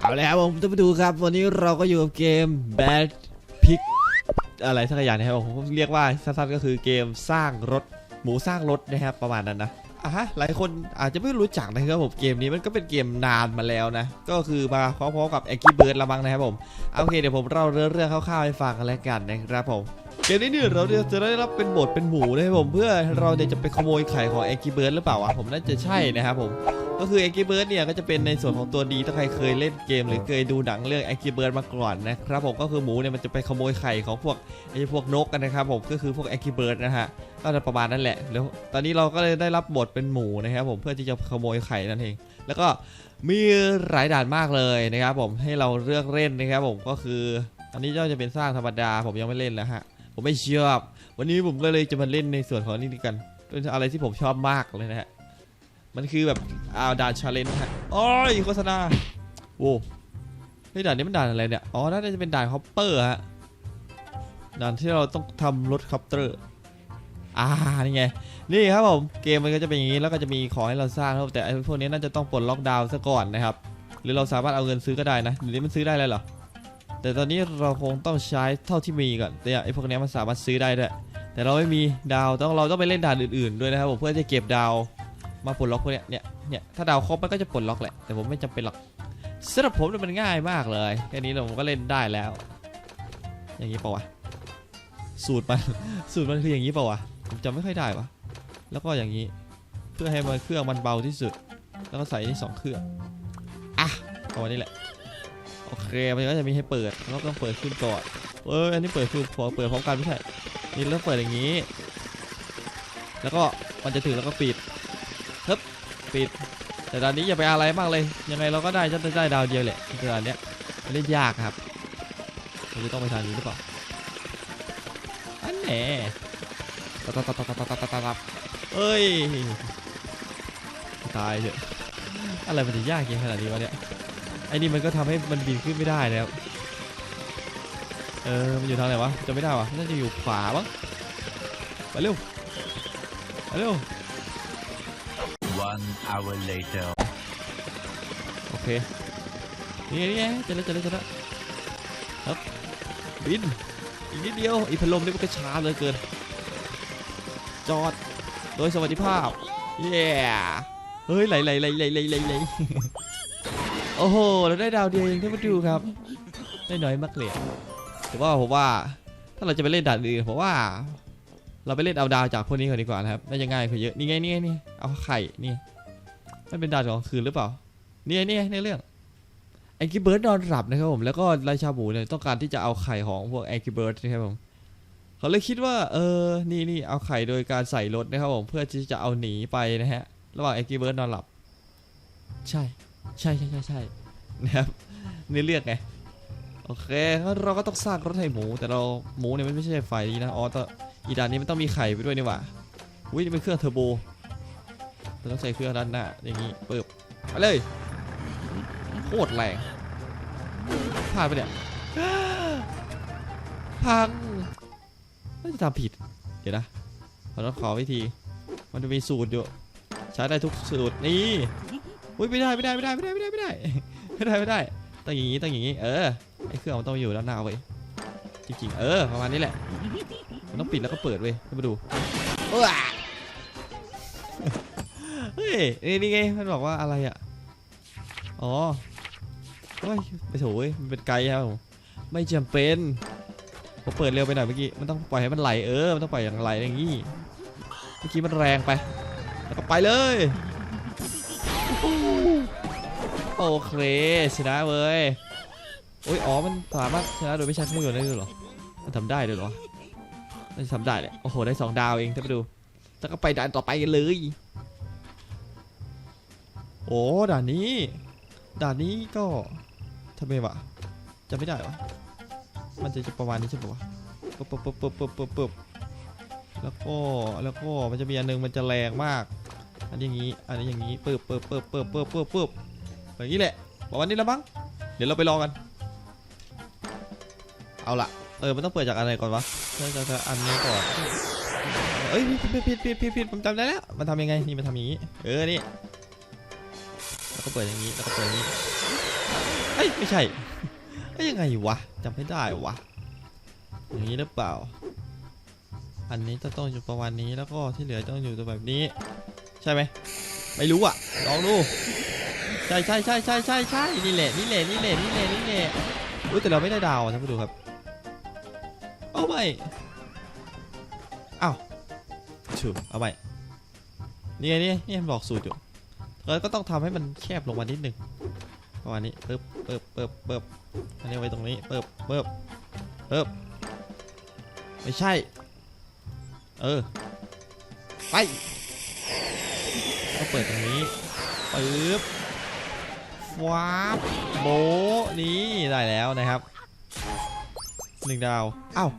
เอาเลยครับผมจะไปดูครับ วันนี้เราก็อยู่กับเกม Bad Pig อะไรสักอย่างนะครับผมเรียกว่าสั้นๆก็คือเกมสร้างรถหมูสร้างรถนะครับประมาณนั้นนะอะฮะหลายคนอาจจะไม่รู้จักนะครับผมเกมนี้มันก็เป็นเกมนานมาแล้วนะ ก็คือมาพร้อมๆกับ a อ g กี้เบิร์ดละมั้งนะครับผมโอเคเดี๋ยวผมเล่าเรื่องคร่าวๆให้ฟังกันแล้วกันนะครับผมเกมนี้เนี่ยเราจะได้รับเป็นบทเป็นหมูนะครับผมเพื่อเราจะไปขโมยไข่ของ a อ g กี้เบิร์ดหรือเปล่าวะผมน่าจะใช่นะครับผม ก็คือ a อ g ก y Bird เนี่ยก็จะเป็นในส่วนของตัวดีถ้าใครเคยเล่นเกม หรือเคยดูหนังเรื่อง a อ g ก y Bird มาก่อนนะครับผมก็คือหมูเนี่ยมันจะไปขโมยไข่ของพวกไอ้พวกนกกันนะครับผมก็คือพวก a อ g ก y Bird นะฮะก็จะประมาณนั้นแหละแล้วตอนนี้เราก็เลยได้รับบทเป็นหมูนะครับผมเพื่อที่จะขโมยไข่นั่นเอง แล้วก็มีหลายด่านมากเลยนะครับผมให้เราเลือกเล่นนะครับผมก็คืออันนี้ก็จะเป็นสร้างธรรมดาผมยังไม่เล่นนะฮะผมไม่ชอบวันนี้ผมก็เลยจะมาเล่นในส่วนของนี่กันเป็นอะไรที่ผมชอบมากเลยนะฮะ มันคือแบบอ้าวด่านชาเลนจ์ฮะโอ้ยโฆษณาโว้เฮ้ยด่านนี้มันด่านอะไรเนี่ย อ๋อ น่าจะเป็นด่านคอปเปอร์ฮะ ด่านที่เราต้องทำรถคอปเตอร์ อ่า นี่ไง นี่ครับผม เกมมันก็จะเป็นอย่างนี้ แล้วก็จะมีของให้เราสร้างครับแต่ไอ้พวกนี้น่าจะต้องปลดล็อกดาวน์ซะก่อนนะครับ หรือเราสามารถเอาเงินซื้อก็ได้นะเดี๋ยวนี้มันซื้อได้เลยเหรอ แต่ตอนนี้เราคงต้องใช้เท่าที่มีก่อนแต่ไอ้พวกนี้มันสามารถซื้อได้ด้วย แต่เราไม่มีดาวต้องเราต้องไปเล่นด่านอื่น ๆ ด้วยนะครับผม เพื่อจะเก็บดาว มาปลดล็อกพวกเนี้ยเนี่ยเนี่ยถ้าดาวครบมันก็จะปลดล็อกแหละแต่ผมไม่จำเป็นหรอกสำหรับผมเนี่ยมันง่ายมากเลยแค่นี้ผมก็เล่นได้แล้ว อย่างนี้เปล่าวะสูตรมัน สูตรมันคืออย่างนี้เปล่าวะผมจำไม่ค่อยได้วะแล้วก็อย่างนี้เพื่อให้มันเครื่องมันเบาที่สุด แล้วก็ใส่นี่สองเครื่องอะเอาวันนี้แหละโอเคมันก็จะมีให้เปิดแล้วก็ต้องเปิดขึ้นก่อนเอออันนี้เปิดคือพอเปิดพร้อมกันไม่ใช่นี่แล้วเปิดอย่างนี้ แล้วก็มันจะถึงแล้วก็ปิดึบปิด แต่ตอนนี้อย่าไปอะไรมากเลย ยังไงเราก็ได้จะได้ดาวเดียวแหละคืออนเนี้ยเล่นยากครับเราจะต้องไปทางนี้หรือเปล่าอันแหนตับตับตับตับตับตับตับเอ้ยตายเถอะอะไรมันจะยากยังขนาดนี้วะเนี่ยไอ้นี่มันก็ทำให้มันบินขึ้นไม่ได้แล้วเออมันอยู่ทางไหนวะจะไม่ได้วะน่าจะอยู่ขวาบ้างไปเร็วไปเร็ว One hour later. โอเค นี่นี่เจอแล้วเจอแล้วเจอแล้วครับบิน อีกนิดเดียวอีพัดลมนี่มันก็ช้าเหลยเกิน จอด โดยสวัสดิภาพ เย้เฮ้ยไหลไหลไหลไหลไหลไหลไหลโอ้โห เราได้ดาวเดียวเองท่านผู้ดูครับ ได้น้อยมากเลยแต่ว่าผมว่า ถ้าเราจะไปเล่นด่านอื่นผมว่า เราไปเล่นเอาดาวจากพวกนี้ก่อนดีกว่านะครับน่าจะง่ายกว่าเยอะนี่ไงนี่ไงนี่เอาไข่นี่ไมันเป็นดานของคืนหรือเปล่านี่ไงนี่ไงในเรื่องแองกี้เบิร์ดนอนหลับนะครับผมแล้วก็ราชาหมูเนี่ยต้องการที่จะเอาไข่ของพวกแองกี้เบิร์ดนะครับผมเขาเลยคิดว่าเออนี่นี่เอาไข่โดยการใส่รถนะครับผมเพื่อที่จะเอาหนีไปนะฮะระหว่างแองกี้เบิร์ดนอนหลับ ใช่ใช่ใช่ใช่ใช่นะครับในเรื่องไงโอเคเราก็ต้องสร้างรถให้หมู แต่เราหมูเนี่ยมันไม่ใช่ไฟนะอ๋อแต่ อีด่านนี้มันต้องมีไข่ไปด้วยนี่หว่าอุ้ยนี่เป็นเครื่องเทอร์โบเราต้องใส่เครื่องด้านหน้าอย่างนี้เปิบไปเลยโคตรแรงพลาดไปเนี่ยพังน่าจะทำผิด เดี๋ยวนะเราต้องขอวิธี มันจะมีสูตรอยู่ใช้ได้ทุกสูตรนี่อุ้ยไม่ได้ไม่ได้ไม่ได้ไม่ได้ไม่ได้ไม่ได้ไม่ได้ไม่ได้ต้องอย่างนี้ต้องอย่างนี้ เออไอเครื่องมันต้องอยู่ด้านหน้าเว้ยจริงๆเออประมาณนี้แหละ มันต้องปิดแล้วก็เปิดเว้ยให้มาดูว้าเฮ้ยนี่นี่ไงมันบอกว่าอะไรอะอ๋อโอ้ยไปโถเว้ยมันเป็นไกด์ครับผมไม่จำเป็นผมเปิดเร็วไปหน่อยเมื่อกี้มันต้องปล่อยให้มันไหลเออมันต้องปล่อยอย่างไหลอย่างงี้เมื่อกี้มันแรงไปแล้วก็ไปเลยโอเคชนะเว้ยโอ้ยอ๋อมันสามารถชนะโดยไม่ใช้เครื่องยนต์ได้ด้วยเหรอมันทำได้ด้วยเหรอ มันทำได้แหละโอ้โห ได้สองดาวเองถ้าไปดูแล้วก็ไปด่านต่อไปกันเลย โอ้ด่านนี้ ด่านนี้ก็ทำไมวะจำไม่ได้วะมันจะประมาณนี้ใช่ปะวะปึ๊บปึ๊บปึ๊บปึ๊บปึ๊บปึ๊บปึ๊บแล้วก็แล้วก็มันจะมีอันหนึงมันจะแรงมาก อันนี้อย่างนี้ อันนี้อย่างนี้ปึ๊บปึ๊บปึ๊บปึ๊บปึ๊บปึ๊บปึ๊บอย่างนี้แหละประมาณนี้แล้วมั้งเดี๋ยวเราไปลองกัน เอาละ เออ มันต้องเปิดจากอะไรก่อนวะเริ่มจากอันนี้ก่อน เอ้ยผิดผิดผิดผิดผิดผมจำได้แล้ว มันทำยังไง นี่มันทำอย่างนี้ เออ นี่ แล้วก็เปิดอย่างนี้ แล้วก็เปิดอย่างนี้ เอ้ย ไม่ใช่เอ้ยยังไงวะจำไม่ได้วะ อย่างนี้หรือเปล่า อันนี้จะต้องอยู่ประมาณนี้ แล้วก็ที่เหลือต้องอยู่ตัวแบบนี้ ใช่ไหมไม่รู้อะ ลองดู ใช่ใช่ใช่ใช่ใช่ใช่นี่แหละ นี่แหละ นี่แหละ นี่แหละ นี่แหละอุ้ยแต่เราไม่ได้ดาวอะท่านผู้ดูครับ เอาไม่เอ้าถูเอาไม่นี่ไงนี่นี่บอกสูตรอยู่เราก็ต้องทำให้มันแคบลงมานิดหนึ่งประมาณนี้ปึ๊บปึ๊บปึ๊บปึ๊บอันนี้ไว้ตรงนี้ปึ๊บปึ๊บปึ๊บไม่ใช่ เออ ไปก็เปิดตรงนี้ปึ๊บฟ้าบโบนี่ได้แล้วนะครับหนึ่งดาว อ้าว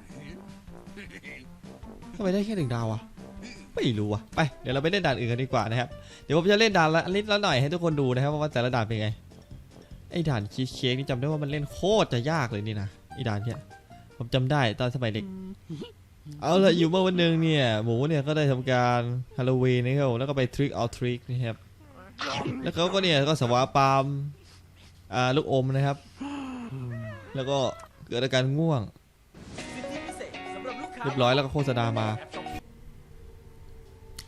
ำไมได้แค่หนึ่งดาวอะไม่รู้อะไปเดี๋ยวเราไปเล่นด่านอื่นกันดีกว่านะครับเดี๋ยวผมจะเล่นด่านละนิดละหน่อยให้ทุกคนดูนะครับว่าแต่ละด่านเป็นไงไอ้ด่านชีสเค้กนี่จำได้ว่ามันเล่นโคตรจะยากเลยนี่นะไอ้ด่านเนี้ยผมจำได้ตอนสมัยเด็ก เอาละอยู่เมื่อวันหนึ่งเนี่ยหมูเนี่ยก็ได้ทำการฮาโลวีนนะครับผมแล้วก็ไปทริกเอาทริกนะครับแล้วเขาก็เนี่ยก็สวาปามอ่าลูกอมนะครับ แล้วก็เกิดอาการง่วง เรียบร้อยแล้วก็โฆษณามา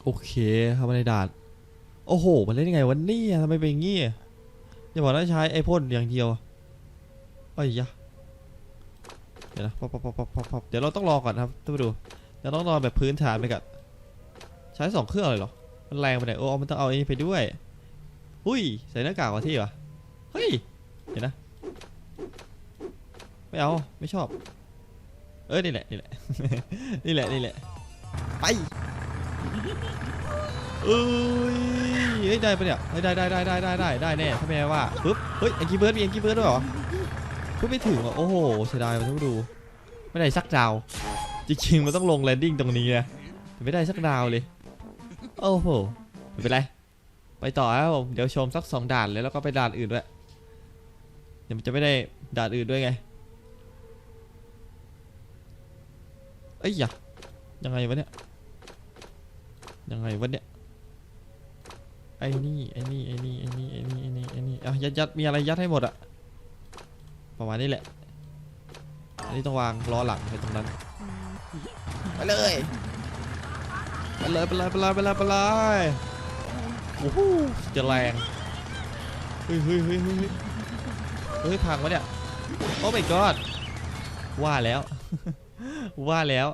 โอเคเข้ามาในด่านโอ้โห มันเล่นยังไงวันนี้ทำไมเป็นอย่างงี้อย่าบอกนะใช้ไอพ่นอย่างเดียวไอ้ยยะเดี๋ยวนะป๊อปป๊อปป๊อปป๊อปเดี๋ยวเราต้องรอก่อนครับท่านผู้ดูเดี๋ยวต้องรอแบบพื้นฐานไปก่อนใช้สองเครื่องเลยเหรอ มันแรงไปไหนโอ้มันต้องเอาอันนี้ไปด้วยหุ้ยใส่หน้ากากวะที่วะเฮ้ยเดี๋ยวนะ ไม่เอา ไม่ชอบ ออนี่แหละนี่แหละนี่แหละนี่แหละไปเอ้ยเฮ้ยได้ปะเนี่ยเฮ้ยได้ได้ได้ได้ได้ได้ได้แน่ถ้าไม่ว่าปึ๊บเฮ้ยเอ็งกี้เบิร์ดมีเอ็งกี้เบิร์ดด้วยเหรอพูดไม่ถึงอะโอ้โหเสียดายมันต้องดูไม่ได้สักดาว จริงๆมันต้องลงแลนดิ้งตรงนี้นะแต่ไม่ได้สักดาวเลยโอ้โหไม่เป็นไรไปต่อครับผมเดี๋ยวชมสักสองด่านเลยแล้วก็ไปด่านอื่นด้วยเดี๋ยวมันจะไม่ได้ด่านอื่นด้วยไง เอ้ยอย่ายังไงวะเนี่ย ยังไงวะเนี่ย ไอ้นี่ ไอ้นี่ ไอ้นี่ ไอ้นี่ ไอ้นี่ ไอ้นี่ ไอ้นี่เอายัดยัดมีอะไรยัดให้หมดอะประมาณนี้แหละ อันนี้ต้องวางล้อหลังไปตรงนั้น ไปเลย ไปเลย ไปเลย ไปเลย ไปเลย ไปเลยโอ้โหจะแรง เฮ้ยเฮ้ยเฮ้ยเฮ้ยเฮ้ยเฮ้ยพังวะเนี่ย โอ้ my god ว่าแล้ว ว่าแล้ว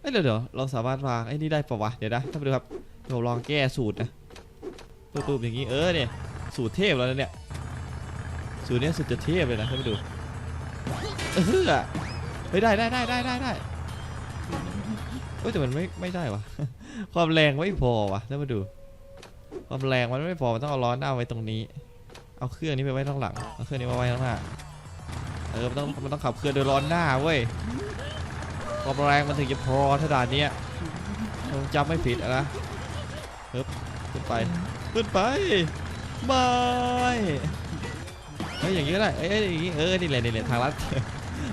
เอ้ยเดี๋ยวเดี๋ยวเราสามารถวางไอ้นี่ได้ปะวะเดี๋ยวนะท่านผู้ชมครับเดี๋ยวผมลองแก้สูตรนะปึ๊บๆอย่างนี้เออเนี่ยสูตรเทพแล้วนะเนี่ยสูตรเนี้ยสุดจะเทพเลยนะท่านผู้ดูเออเฮ้ยได้ได้ได้ได้ได้ได้เฮ้ยแต่มันไม่ไม่ได้วะความแรงไม่พอวะท่านผู้ดูความแรงมันไม่พอมันต้องเอาล้อหน้าไว้ตรงนี้ เอาเครื่องนี้ไปไว้ข้างหลังเอาเครื่องนี้มาไว้ข้างหน้าเออมันต้องมันต้องขับเคลื่อนโดยล้อหน้าเว้ย ความแรงมันถึงจะพอถ้าด่านนี้ผมจำไม่ผิดนะฮ้ยขึ้นไปขึ้นไปไม่เฮ้ยอย่างนี้ก็ได้เอ้ยอย่างนี้เออนี่แหละนี่แหละทางลัด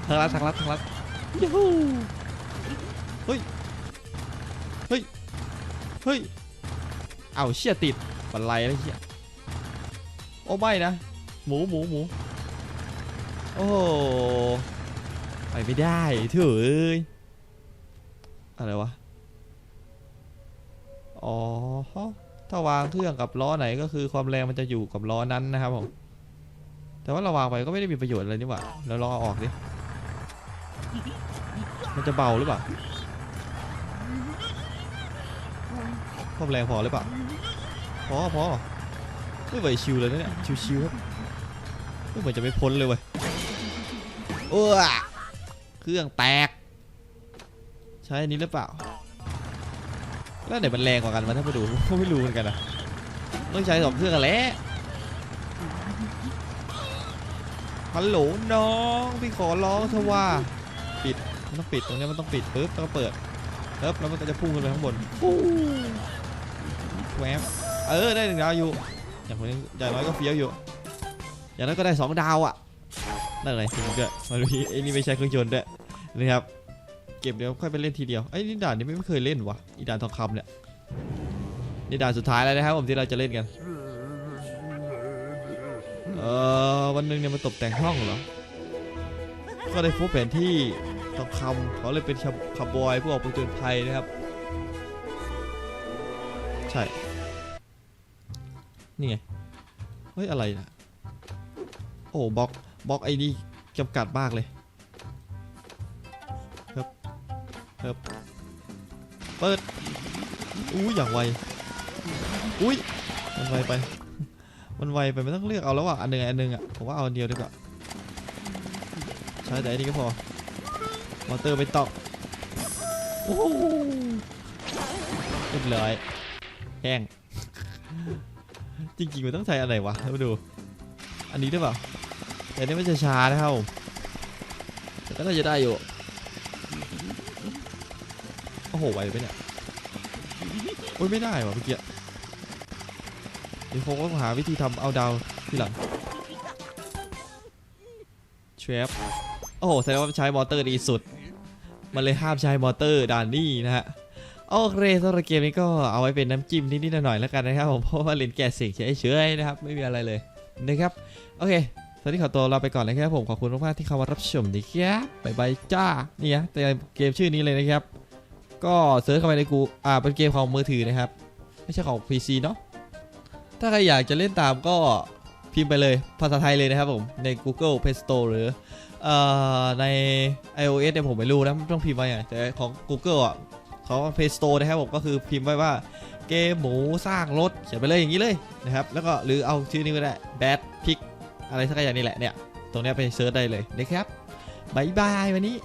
ทางลัดทางลัดทางลัดยูฮูเฮ้ยเฮ้ยเฮ้ยเอาเชี่ยติดบันไลแล้วเชี่ยโอ้ไม่นะหมูหมูหมูโอ้ไปไม่ได้เถื่เอ้ย อะไรวะ อ๋อ ถ้าวางเครื่องกับล้อไหนก็คือความแรงมันจะอยู่กับล้อนั้นนะครับผม แต่ว่าเราวางไปก็ไม่ได้มีประโยชน์อะไรนี่หว่าเราลองเอาออกดิ มันจะเบาหรือเปล่า ความแรงพอหรือเปล่า พอพอไม่ไหวชิวเลยนะเนี่ย ชิวๆครับไม่เหมือนจะไม่พ้นเลยเว้ยเออเครื่องแตก ช้อันนี้หรือเปล่า แล้วไหนมันแรงกว่ากันวะถ้าไปดูไม่รู้เหมือนกันนะต้องใช้สองเครื่องกันแหล้วฮัลโหลน้องพี่ขอร้องเธอะว่าปิดมันต้องปิดตรงนี้มันต้องปิดปึ๊บแล้วก็เปิดปึ๊บแล้วมันก็จะพุ่งขึ้นไปข้างบนฟูแวบเออได้หนึ่งดาวอยู่อย่างคนนี้อย่างน้อยก็เฟี้ยวอยู่ อย่างน้อยก็ได้สองดาวอะได้เลยจริงด้วยมาดูไอ้นี่ไม่ใช่เครื่องยนต์ด้วยนะครับ เก็บเดี๋ยวค่อยไปเล่นทีเดียวไอ้นี่ด่านนี้ไม่เคยเล่นวะอีด่านทองคำเนี่ยนี่ด่านสุดท้ายแล้วนะครับผมที่เราจะเล่นกันเออวันหนึ่งเนี่ยมาตกแต่งห้องเหรอก็ได้พบแผนที่ทองคำเขาเลยเป็นคาคาร์บอยผู้ออกไปจนภัยนะครับ ใช่นี่ไงเฮ้ยอะไรนะโอ้บล็อกบล็อกไอ้นี่จำกัดมากเลย ครับเปิดอุ้ยอย่างไวอุ้ยมันไวไป มันไวไปไม่ต้องเลือกเอาแล้วอะอันหนึ่งอันหนึ่งอะผมว่าเอาอันเดียวดีกว่าใช้แต่อันนี้ก็พอมอเตอร์ไปตอกโอ้โหเรียบร้อยแห้งจริงๆมันต้องใช้อะไรวะมาดู อันนี้ได้เปล่าแต่นนี้มันจะช้านะครับแต่ก็น่าจะได้อยู่ โอ้โหไวไปเนี่ยโอ้ยไม่ได้ว่ะเมื่อกี้เดี๋ยวคงต้องหาวิธีทำเอาดาวทีหลังเชฟโอ้โหแสดงว่าใช้มอเตอร์ดีสุด มันเลยห้ามใช้มอเตอร์ด่านนี้นะฮะโอเคสำหรับเกมนี้ก็เอาไว้เป็นน้ำจิ้มนิดๆหน่อยๆแล้วกันนะครับผมเพราะว่าเล่นแก่สียงเฉยๆนะครับ ไม่มีอะไรเลยนะครับโอเคตอนนี้ขอตัวลาไปก่อนเลยครับผมขอบคุณมากๆที่เข้ามารับชมนะครับบ๊ายบายจ้านี่นะแต่เกมชื่อนี้เลยนะครับ ก็เซิร์ชเข้าไปในกูอ่าเป็นเกมของมือถือนะครับ ไม่ใช่ของ PC เนาะถ้าใครอยากจะเล่นตามก็พิมพ์ไปเลยภาษาไทยเลยนะครับผม ใน Google Play Store หรือเอ่อใน iOS เนี่ยผมไม่รู้นะต้องพิมพ์ไว้ไงแต่ของ Google อะของ Play Store นะครับผมก็คือพิมพ์ไว้ว่าเกมหมูสร้างรถเขียนไปเลยอย่างนี้เลยนะครับ แล้วก็หรือเอาชื่อนี้ก็ได้ Bad Pig อะไรสักอย่างนี่แหละเนี่ย ตรงนี้ไปเซิร์ชได้เลยนะครับบายบายวันนี้